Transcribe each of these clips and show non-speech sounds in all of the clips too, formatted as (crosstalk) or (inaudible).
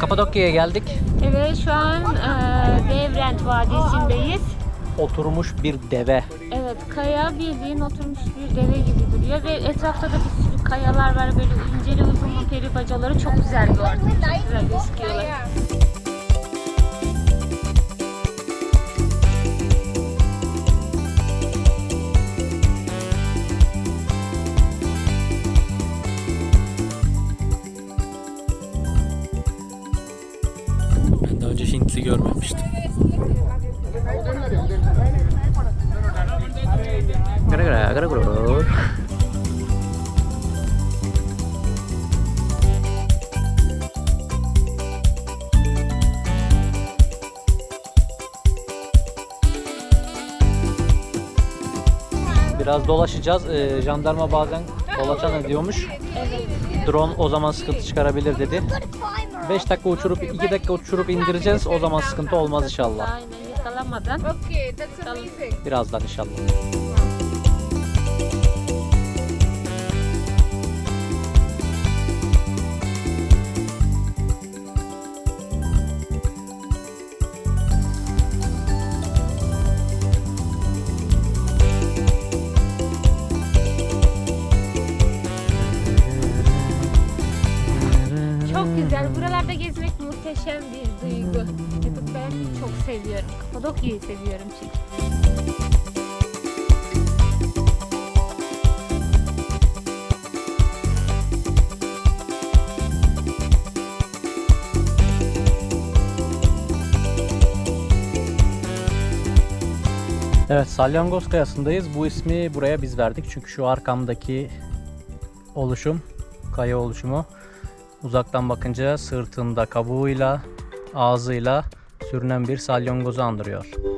Kapadokya'ya geldik. Evet şu an e, Devrent Vadisi'ndeyiz. Oturmuş bir deve. Evet kaya bildiğin oturmuş bir deve gibi duruyor ve etrafta da bir sürü kayalar var böyle inceli uzunlu peri bacaları çok güzel bir ortam. Çok güzel gözüküyorlar. Hintli görmemiştim. Gara gara. Biraz dolaşacağız. Ee, jandarma bazen dolaşan ediyormuş. Drone o zaman sıkıntı çıkarabilir dedi. 5 dakika uçurup 2 dakika uçurup indireceğiz. O zaman sıkıntı olmaz inşallah. Aynen yakalamadan. Okay, that's amazing. Birazdan inşallah. Buralarda gezmek muhteşem bir duygu. Ben çok seviyorum. Kapadokya'yı seviyorum çünkü. Evet Salyangoz Kayası'ndayız. Bu ismi buraya biz verdik. Çünkü şu arkamdaki oluşum, kaya oluşumu uzaktan bakınca sırtında kabuğuyla, ağzıyla sürünen bir salyangozu andırıyor.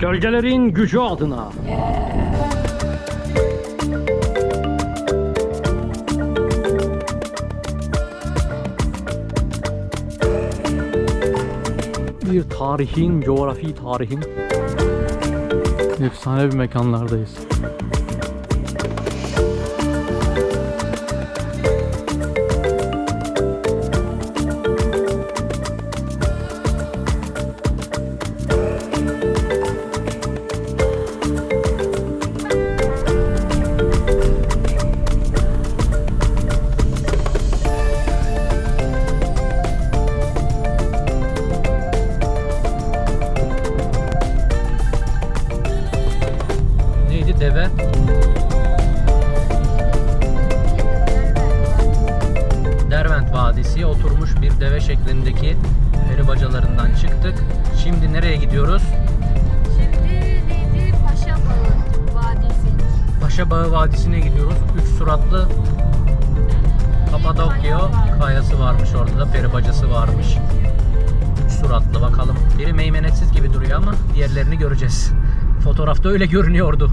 Gölgelerin gücü adına. Bir tarihin, coğrafi tarihin efsane bir mekanlardayız. Vadisi oturmuş bir deve şeklindeki peri bacalarından çıktık. Şimdi nereye gidiyoruz? Şimdi neydi? Paşa Bağı Vadisi. Paşa Bağı Vadisi'ne gidiyoruz. Üç suratlı Kapadokya kayası varmış orada da peri bacası varmış. Üç suratlı bakalım. Biri meymenetsiz gibi duruyor ama diğerlerini göreceğiz. (laughs) Fotoğrafta öyle görünüyordu.